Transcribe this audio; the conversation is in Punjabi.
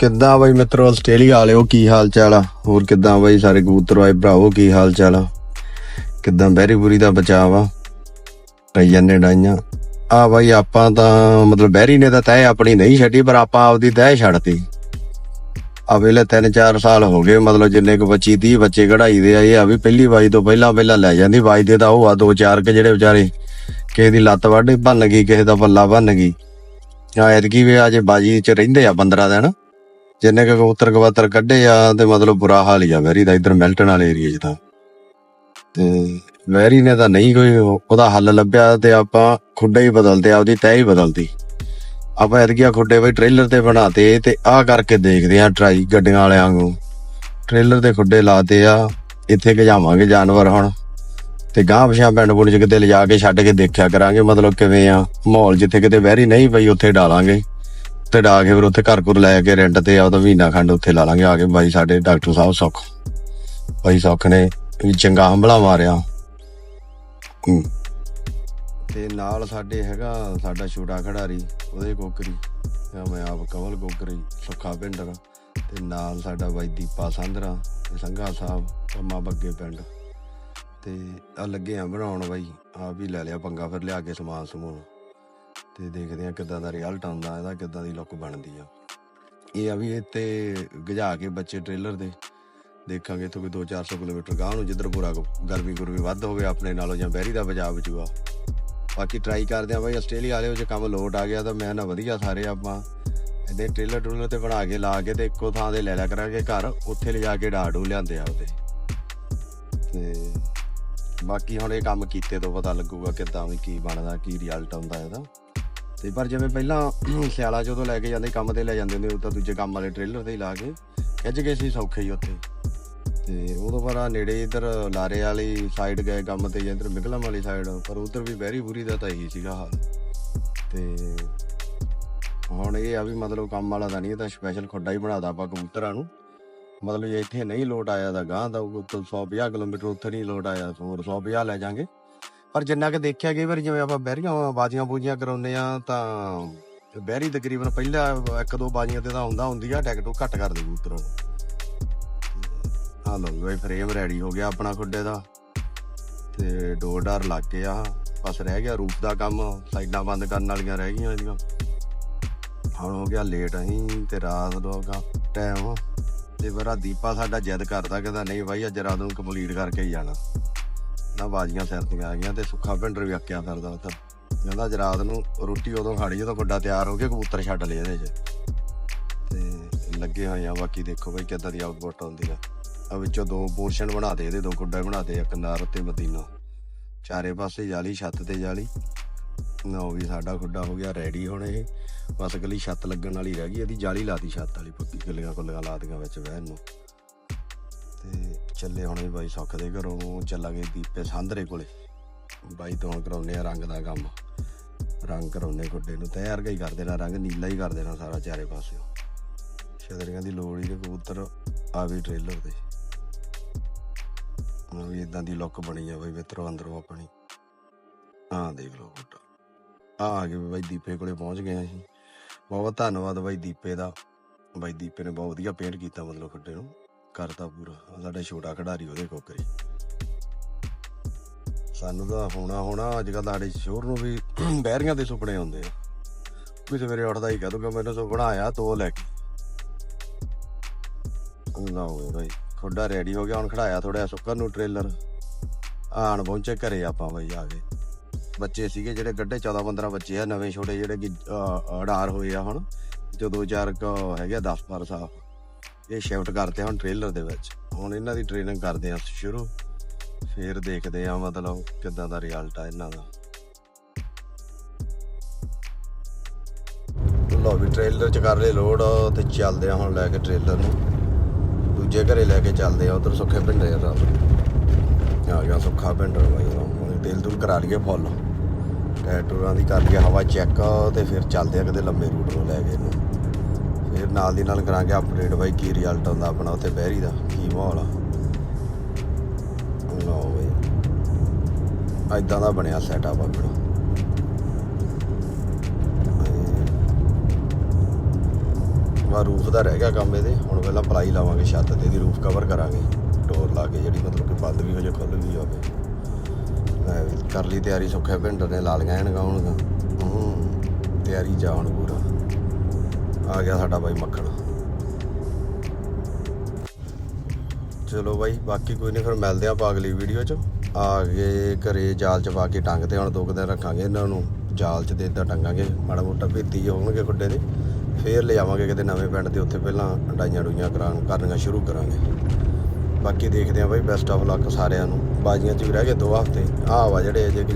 ਕਿੱਦਾਂ ਬਈ ਮਿੱਤਰੋ, ਆਸਟ੍ਰੇਲੀਆ ਵਾਲਿਓ ਕੀ ਹਾਲ ਚਾਲ ਆ? ਹੋਰ ਕਿੱਦਾਂ ਬਈ ਸਾਰੇ ਕਬੂਤਰ ਆਏ ਭਰਾਵੋ, ਕੀ ਹਾਲ ਚਾਲ ਆ? ਕਿੱਦਾਂ ਬਹਿਰੀ ਬੁਰੀ ਦਾ ਬਚਾਅ ਆ? ਪਈ ਜਾਂਦੇ ਡਾਈਆਂ। ਆ ਬਈ ਆਪਾਂ ਤਾਂ, ਮਤਲਬ ਬਹਿਰੀ ਨੇ ਤਾਂ ਤੈਅ ਆਪਣੀ ਨਹੀਂ ਛੱਡੀ, ਪਰ ਆਪਾਂ ਆਪਦੀ ਤੈਅ ਛੱਡਤੀ। ਆ ਵੇਲੇ 3-4 ਸਾਲ ਹੋ ਗਏ, ਮਤਲਬ ਜਿੰਨੇ ਕੁ ਬੱਚੀ 30 ਬੱਚੇ ਕਢਾਈ ਦੇ ਆ ਇਹ ਆ, ਵੀ ਪਹਿਲੀ ਵਾਈ ਤੋਂ ਪਹਿਲਾਂ ਪਹਿਲਾਂ ਲੈ ਜਾਂਦੀ ਵਾਈ ਦੇ ਤਾਂ ਉਹ ਆ, ਦੋ ਚਾਰ ਕੇ ਜਿਹੜੇ ਵਿਚਾਰੇ ਕਿਸੇ ਦੀ ਲੱਤ ਵੱਢ ਭੰਨ ਗਈ, ਕਿਸੇ ਦਾ ਪੱਲਾ ਭੰਨ ਗਈ। ਆ ਐਤਕੀ ਵੀ ਅਜੇ ਬਾਜੀ ਚ ਰਹਿੰਦੇ ਆ 15 ਦਿਨ ਜਿੰਨੇ ਕੁ ਕਬੂਤਰ ਕਬੂਤਰ ਕੱਢੇ ਆ, ਤੇ ਮਤਲਬ ਬੁਰਾ ਹਾਲ ਹੀ ਆ ਵੈਰੀ ਦਾ, ਇਧਰ ਮਿਲਟਨ ਵਾਲੇ ਏਰੀਆ 'ਚ ਤਾਂ। ਤੇ ਵੈਰੀ ਨੇ ਤਾਂ ਨਹੀਂ ਕੋਈ ਉਹਦਾ ਹੱਲ ਲੱਭਿਆ, ਤੇ ਆਪਾਂ ਖੁੱਡੇ ਹੀ ਬਦਲਦੇ ਆਪਦੀ ਤੈਅ ਹੀ ਬਦਲਦੀ। ਆਪਾਂ ਐਤਕੀ ਖੁੱਡੇ ਬਈ ਟ੍ਰੇਲਰ ਤੇ ਬਣਾਤੇ, ਤੇ ਆਹ ਕਰਕੇ ਦੇਖਦੇ ਆ ਟਰਾਈ ਗੱਡੀਆਂ ਵਾਲਿਆਂ ਨੂੰ ਟ੍ਰੇਲਰ ਤੇ ਖੁੱਡੇ ਲਾਤੇ ਆ, ਇੱਥੇ ਗਜਾਵਾਂਗੇ ਜਾਨਵਰ ਹੁਣ। ਤੇ ਗਾਂ ਪਛਾਂ ਪਿੰਡ ਪੁੰਡ ਚ ਕਿਤੇ ਲਿਜਾ ਕੇ ਛੱਡ ਕੇ ਦੇਖਿਆ ਕਰਾਂਗੇ, ਮਤਲਬ ਕਿਵੇਂ ਆ ਮਾਹੌਲ ਜਿੱਥੇ ਕਿਤੇ ਵੈਰੀ ਨਹੀਂ ਪਈ ਉੱਥੇ ਡਾਲਾਂਗੇ। ਤੇ ਡਾ ਕੇ ਫਿਰ ਉੱਥੇ ਘਰ ਘਰ ਲੈ ਕੇ ਰੈਂਟ ਤੇ ਆਪਦਾ ਮਹੀਨਾ ਖੰਡ ਉੱਥੇ ਲਾ ਲਾਂਗੇ ਆ ਕੇ। ਬਾਈ ਸਾਡੇ ਡਾਕਟਰ ਸਾਹਿਬ ਸੁੱਖ। ਬਾਈ ਸੁੱਖ ਨੇ ਵੀ ਚੰਗਾ ਹੰਬਲਾ ਮਾਰਿਆ। ਤੇ ਨਾਲ ਸਾਡੇ ਹੈਗਾ ਸਾਡਾ ਛੋਟਾ ਖਿਡਾਰੀ, ਉਹਦੇ ਕੋਕਰੀ। ਮੈਂ ਆਪ ਕਮਲ ਕੋਕਰੀ, ਸੁੱਖਾ ਪਿੰਡਰ ਤੇ ਨਾਲ ਸਾਡਾ ਬਾਈ ਦੀਪਾ ਸੰਧਰਾ ਤੇ ਸੰਘਾ ਸਾਹਿਬ, ਪੰਮਾ ਬੱਗੇ ਪਿੰਡ। ਤੇ ਆ ਲੱਗੇ ਆ ਬਣਾਉਣ ਬਾਈ। ਆ ਵੀ ਲੈ ਲਿਆ ਪੰਗਾ, ਫਿਰ ਲਿਆ ਕੇ ਸਮਾਨ ਸਮੂਨ। ਤੇ ਦੇਖਦੇ ਆ ਕਿੱਦਾਂ ਦਾ ਰਿਜ਼ਲਟ ਆਉਂਦਾ, ਇਹਦਾ ਕਿੱਦਾਂ ਦੀ ਲੁੱਕ ਬਣਦੀ ਆ। ਇਹ ਆ ਵੀ ਇੱਥੇ ਗਜਾ ਕੇ ਬੱਚੇ ਟ੍ਰੇਲਰ ਦੇ, ਦੇਖਾਂਗੇ ਇੱਥੋਂ ਕੋਈ 2-400 ਕਿਲੋਮੀਟਰ ਗਾਂਹ ਨੂੰ, ਜਿੱਧਰ ਪੂਰਾ ਗਰਮੀ ਗੁਰਮੀ ਵੱਧ ਹੋਵੇ ਆਪਣੇ ਨਾਲੋਂ ਜਾਂ ਬਹਿਰੀ ਦਾ ਬਚਾਅ ਬਚੂਆ ਬਾਕੀ ਟਰਾਈ ਕਰਦੇ ਆ ਬਾਈ, ਆਸਟ੍ਰੇਲੀਆ ਵਾਲੇ ਉਹ ਜੇ ਕੰਮ ਲੋਟ ਆ ਗਿਆ ਤਾਂ ਮੈਂ ਨਾ ਵਧੀਆ ਸਾਰੇ ਆਪਾਂ। ਇਹਦੇ ਟ੍ਰੇਲਰ ਟੂਲਰ ਤੇ ਬਣਾ ਕੇ, ਲਾ ਕੇ ਤੇ ਇੱਕੋ ਥਾਂ ਤੇ ਲੈ ਲਿਆ ਕਰਾਂਗੇ ਘਰ, ਉੱਥੇ ਲਿਜਾ ਕੇ ਡਾਡੂ ਲਿਆਂਦੇ ਆ ਉਹਦੇ ਤੇ ਬਾਕੀ ਹੁਣ ਇਹ ਕੰਮ ਕੀਤੇ ਤੋਂ ਪਤਾ ਲੱਗੂਗਾ ਕਿੱਦਾਂ ਵੀ ਕੀ ਬਣਦਾ, ਕੀ ਰਿਜ਼ਲਟ ਆਉਂਦਾ ਇਹਦਾ। ਤੇ ਪਰ ਜਿਵੇਂ ਪਹਿਲਾਂ ਸਿਆਲਾ ਜਦੋਂ ਲੈ ਕੇ ਜਾਂਦੇ, ਕੰਮ ਤੇ ਲੈ ਜਾਂਦੇ ਹੁੰਦੇ ਉਹ ਦੂਜੇ ਕੰਮ ਵਾਲੇ ਟ੍ਰੇਲਰ ਤੇ ਹੀ ਲਾ ਕੇ ਖਿੱਚ ਗਏ ਸੀ ਸੌਖੇ ਹੀ ਉੱਥੇ। ਤੇ ਉਦੋਂ ਪਰ ਨੇੜੇ ਇਧਰ ਲਾਰੇ ਵਾਲੀ ਸਾਈਡ ਗਏ, ਕੰਮ ਤੇ ਜਾਂ ਇਧਰ ਮਿਗਲਮ ਵਾਲੀ ਸਾਈਡ ਪਰ ਉਧਰ ਵੀ ਬੈਰੀ ਬੁਰੀ ਦਾ ਤਾਂ ਇਹੀ ਸੀਗਾ ਹਾਲ। ਤੇ ਹੁਣ ਇਹ ਆ ਵੀ ਮਤਲਬ ਕੰਮ ਵਾਲਾ ਤਾਂ ਨਹੀਂ, ਇਹ ਤਾਂ ਸਪੈਸ਼ਲ ਖੁੱਡਾ ਹੀ ਬਣਾਦਾ ਆਪਾਂ ਕਬੂਤਰਾਂ ਨੂੰ। ਮਤਲਬ ਜੇ ਇੱਥੇ ਨਹੀਂ ਲੋਟ ਆਇਆ ਤਾਂ ਗਾਂ ਦਾ ਉਹ 150 ਕਿਲੋਮੀਟਰ ਉੱਥੇ ਨਹੀਂ ਲੋਟ ਆਇਆ, ਹੋਰ 150 ਲੈ ਜਾਾਂਗੇ। ਪਰ ਜਿੰਨਾ ਕਿ ਦੇਖਿਆ, ਕਈ ਵਾਰ ਜਿਵੇਂ ਆਪਾਂ ਬਹਿਰੀਆਂ ਬਾਜੀਆਂ ਬੂਜੀਆਂ ਕਰਾਉਂਦੇ ਆ, ਤਾਂ ਬਹਿਰੀ ਤਕਰੀਬਨ ਪਹਿਲਾਂ ਇੱਕ ਦੋ ਬਾਜੀਆਂ ਤੇ ਤਾਂ ਹੁੰਦਾ, ਹੁੰਦੀ ਆ, ਟਿਕਟੋ ਘੱਟ ਕਰਦੇ ਕਬੂਤਰਾਂ ਨੂੰ ਆ ਲਓ ਵੀ ਫਰੇਮ ਰੈਡੀ ਹੋ ਗਿਆ ਆਪਣਾ ਖੁੱਡੇ ਦਾ। ਤੇ ਡੋਰ ਡਾਰ ਲੱਗ ਗਿਆ ਬਸ ਰਹਿ ਗਿਆ ਰੂਪ ਦਾ ਕੰਮ, ਸਾਈਡਾਂ ਬੰਦ ਕਰਨ ਵਾਲੀਆਂ ਰਹਿ ਗਈਆਂ ਇਹਦੀਆਂ। ਹੁਣ ਹੋ ਗਿਆ ਲੇਟ ਅਸੀਂ ਤੇ ਰਾਤ ਦਾ ਟਾਈਮ ਤੇ ਬਰਾ ਦੀਪਾ ਸਾਡਾ ਜਿੱਦ ਕਰਦਾ ਕਹਿੰਦਾ, ਨਹੀਂ ਬਾਈ, ਅੱਜ ਰਾਤ ਨੂੰ ਕੰਪਲੀਟ ਕਰਕੇ ਹੀ ਜਾਣਾ। ਨਾ ਬਾਜੀਆਂ ਸਿਰ ਤੇ ਆ ਗਈਆਂ ਤੇ ਸੁੱਖਾ ਭਿੰਡਰ ਵੀ ਆਕਿਆ ਫਿਰਦਾ ਉੱਥੇ। ਕਹਿੰਦਾ ਅੱਜ ਰਾਤ ਨੂੰ ਰੋਟੀ ਉਦੋਂ ਖਾਣੀ ਜਦੋਂ ਗੁੱਡਾ ਤਿਆਰ ਹੋ ਗਿਆ ਕਬੂਤਰ ਛੱਡ ਲਏ ਇਹਦੇ 'ਚ। ਤੇ ਲੱਗੇ ਹੋਏ ਆ, ਬਾਕੀ ਦੇਖੋ ਬਈ ਕਿੱਦਾਂ ਦੀ ਆਊਟਪੁੱਟ ਆਉਂਦੀ ਆ। ਆ ਵਿੱਚੋਂ ਦੋ ਪੋਰਸ਼ਨ ਬਣਾ ਦੇ ਇਹਦੇ, ਦੋ ਗੁੱਡਾ ਬਣਾ ਦੇ, ਇੱਕ ਨਾਰ ਤੇ ਮਦੀਨਾ। ਚਾਰੇ ਪਾਸੇ ਜਾਲੀ, ਛੱਤ ਤੇ ਜਾਲੀ। ਨਾ ਵੀ ਸਾਡਾ ਖੁੱਡਾ ਹੋ ਗਿਆ ਰੈਡੀ ਹੁਣ ਇਹ। ਬਸ ਗਲੀ ਛੱਤ ਲੱਗਣ ਵਾਲੀ ਰਹਿ ਗਈ, ਇਹਦੀ ਜਾਲੀ ਲਾਤੀ ਛੱਤ ਵਾਲੀ, ਪੱਕੀ ਗਲੀਆਂ ਕੁੱਲੀਆਂ ਲਾਤੀਆਂ ਵਿੱਚ ਵਹਿਣ ਨੂੰ। ਤੇ ਚੱਲੇ ਹੁਣ ਇਹ ਬਾਈ ਸੁੱਖ ਦੇ ਘਰੋਂ, ਚੱਲਾਂਗੇ ਦੀਪੇ ਸਾਂਧਰੇ ਕੋਲੇ। ਬਾਈ ਤੋਂ ਹੁਣ ਕਰਾਉਨੇ ਆ ਰੰਗ ਦਾ ਕੰਮ। ਰੰਗ ਕਰਾਉਨੇ ਖੁੱਡੇ ਨੂੰ, ਤਿਆਰ ਹੀ ਕਰ ਦੇਣਾ, ਰੰਗ ਨੀਲਾ ਹੀ ਕਰ ਦੇਣਾ ਸਾਰਾ ਚਾਰੇ ਪਾਸਿਓ। ਛਤਰੀਆਂ ਦੀ ਲੋੜ ਹੀ ਤੇ ਕਬੂਤਰ ਆ ਵੀ ਟ੍ਰੇਲਰ ਤੇ। ਆ ਵੀ ਇਦਾਂ ਦੀ ਲੁੱਕ ਬਣੀ ਆ ਬਈ ਮਿੱਤਰੋ, ਅੰਦਰੋਂ ਆਪਣੀ। ਆਹ ਦੇਖ ਲਓ ਖੁੱਡਾ ਆ ਆ ਗਏ ਬਾਈ ਦੀਪੇ ਕੋਲੇ, ਪਹੁੰਚ ਗਏ ਅਸੀਂ। ਬਹੁਤ ਧੰਨਵਾਦ ਬਾਈ ਦੀਪੇ ਦਾ। ਬਾਈ ਦੀਪੇ ਨੇ ਬਹੁਤ ਵਧੀਆ ਪੇਂਟ ਕੀਤਾ ਮਤਲਬ ਖੱਡੇ ਨੂੰ। ਕਰਤਾ ਪੂਰਾ। ਆਹ ਸਾਡਾ ਛੋਟਾ ਖਿਡਾਰੀ ਉਹਦੇ ਕੋਕਰੀ ਸਾਨੂੰ ਤਾਂ ਹੋਣਾ ਹੋਣਾ ਅੱਜ ਕੱਲ੍ਹ ਸਾਡੇ ਸ਼ੋਰ ਨੂੰ ਵੀ ਬਹਿਰੀਆਂ ਦੇ ਸੁਪਨੇ ਆਉਂਦੇ ਆ। ਕੋਈ ਸਵੇਰੇ ਉੱਠਦਾ ਹੀ ਕਹਿ ਦੂਗਾ ਮੈਨੂੰ ਸੁਪਨਾ ਆਇਆ, ਤੋ ਲੈ ਕੇ। ਲਓ ਬਾਈ। ਖੁੱਡਾ ਰੈਡੀ ਹੋ ਗਿਆ, ਹੁਣ ਖੜਾਇਆ ਥੋੜਾ ਸੁੱਕਰ ਨੂੰ ਟ੍ਰੇਲਰ ਆਣ ਪਹੁੰਚੇ ਘਰੇ ਆਪਾਂ ਬਾਈ ਆ ਗਏ ਬੱਚੇ ਸੀਗੇ ਜਿਹੜੇ ਗੱਡੇ 14 15 ਬੱਚੇ ਆ, ਨਵੇਂ ਛੋਟੇ ਜਿਹੜੇ ਕਿ ਅਡਾਰ ਹੋਏ ਆ ਹੁਣ। ਜੋ ਦੋ ਚਾਰ ਕ ਹੈਗੇ 10 12 ਸਾਲ। ਇਹ ਸ਼ਿਫਟ ਕਰਤੇ ਹੁਣ ਟ੍ਰੇਲਰ ਦੇ ਵਿੱਚ। ਹੁਣ ਇਹਨਾਂ ਦੀ ਟ੍ਰੇਨਿੰਗ ਕਰਦੇ ਆ ਸ਼ੁਰੂ। ਫਿਰ ਦੇਖਦੇ ਆ ਮਤਲਬ ਕਿੱਦਾਂ ਦਾ ਰਿਜ਼ਲਟ ਆ ਇਹਨਾਂ ਦਾ। ਲੋ ਵੀ ਟ੍ਰੇਲਰ ਚ ਕਰ ਲਏ ਲੋਡ ਤੇ ਚੱਲਦੇ ਆ ਹੁਣ ਲੈ ਕੇ ਟ੍ਰੇਲਰ ਨੂੰ। ਦੂਜੇ ਘਰੇ ਲੈ ਕੇ ਚੱਲਦੇ ਆ ਉਧਰ ਸੁੱਖੇ ਪਿੰਡੇ ਆ ਆ ਗਿਆ ਸੁੱਖਾ ਪਿੰਡਰ ਬਾਈ, ਹੁਣ ਤੇਲ ਤੂਲ ਕਰਾ ਲਈਏ ਫੁੱਲ ਟਰੈਕਟਰਾਂ ਦੀ ਕਰ ਲਈਏ ਹਵਾ ਚੈੱਕ ਤੇ ਫਿਰ ਚੱਲਦੇ ਆ ਕਿਤੇ ਲੰਮੇ ਰੂਟ ਨੂੰ ਲੈ ਕੇ ਇਹਨੂੰ। ਫਿਰ ਨਾਲ ਦੀ ਨਾਲ ਕਰਾਂਗੇ ਅਪਡੇਟ ਬਾਈ ਕੀ ਰਿਜ਼ਲਟ ਆਉਂਦਾ ਆਪਣਾ ਉੱਥੇ ਬਹਿਰੀ ਦਾ, ਕੀ ਮਾਹੌਲ ਆ। ਲਓ ਬਈ। ਐਦਾਂ ਦਾ ਬਣਿਆ ਸੈਟਅਪ ਆਪਣਾ। ਵਾ ਰੂਫ ਦਾ ਰਹਿ ਗਿਆ ਕੰਮ ਇਹਦੇ। ਹੁਣ ਪਹਿਲਾਂ ਪਲਾਈ ਲਾਵਾਂਗੇ ਛੱਤ ਤੇ ਦੀ ਰੂਫ ਕਵਰ ਕਰਾਂਗੇ। ਡੋਰ ਲਾ ਕੇ ਜਿਹੜੀ ਮਤਲਬ ਕਿ ਬੰਦ ਵੀ ਹੋ ਜੇ ਖੁੱਲ ਵੀ ਜਾਵੇ ਕਰ ਲਈ ਤਿਆਰੀ, ਸੁੱਖੇ ਪਿੰਡ ਨੇ ਲਾ ਲਈਆਂ ਐਨਕਾਂ ਹੁਣ ਹੂੰ, ਤਿਆਰੀ ਜਾ ਹੁਣ ਪੂਰਾ। ਆ ਗਿਆ ਸਾਡਾ ਬਾਈ ਮੱਖਣ। ਚਲੋ ਬਾਈ, ਬਾਕੀ ਕੋਈ ਨਹੀਂ ਫਿਰ ਮਿਲਦੇ ਆਪਾਂ ਅਗਲੀ ਵੀਡੀਓ 'ਚ। ਆ ਗਏ ਘਰੇ ਜਾਲ 'ਚ ਪਾ ਕੇ ਟੰਗ 'ਤੇ ਹੁਣ ਦੋ ਕੁ ਦਿਨ ਰੱਖਾਂਗੇ ਇਹਨਾਂ ਨੂੰ। ਜਾਲ 'ਚ ਦੇ ਇੱਦਾਂ ਟੰਗਾਂਗੇ, ਮਾੜਾ ਮੋਟਾ ਭੇਤੀ ਹੋਣਗੇ ਖੁੱਡੇ ਦੇ। ਫੇਰ ਲੈ ਕਿਤੇ ਨਵੇਂ ਪਿੰਡ ਤੇ, ਉੱਥੇ ਪਹਿਲਾਂ ਡਾਈਆਂ ਡੂਈਆਂ ਕਰਾਉਣ, ਕਰਨੀਆਂ ਸ਼ੁਰੂ ਕਰਾਂਗੇ। ਬਾਕੀ ਦੇਖਦੇ ਆਂ ਬਾਈ ਬੈਸਟ ਆਫ ਲੱਕ ਸਾਰਿਆਂ ਨੂੰ। ਬਾਜੀਆਂ 'ਚ ਵੀ ਰਹਿ ਗਏ ਦੋ ਹਫ਼ਤੇ। ਆਹ ਵਾ ਜਿਹੜੇ ਅਜੇ ਕਿ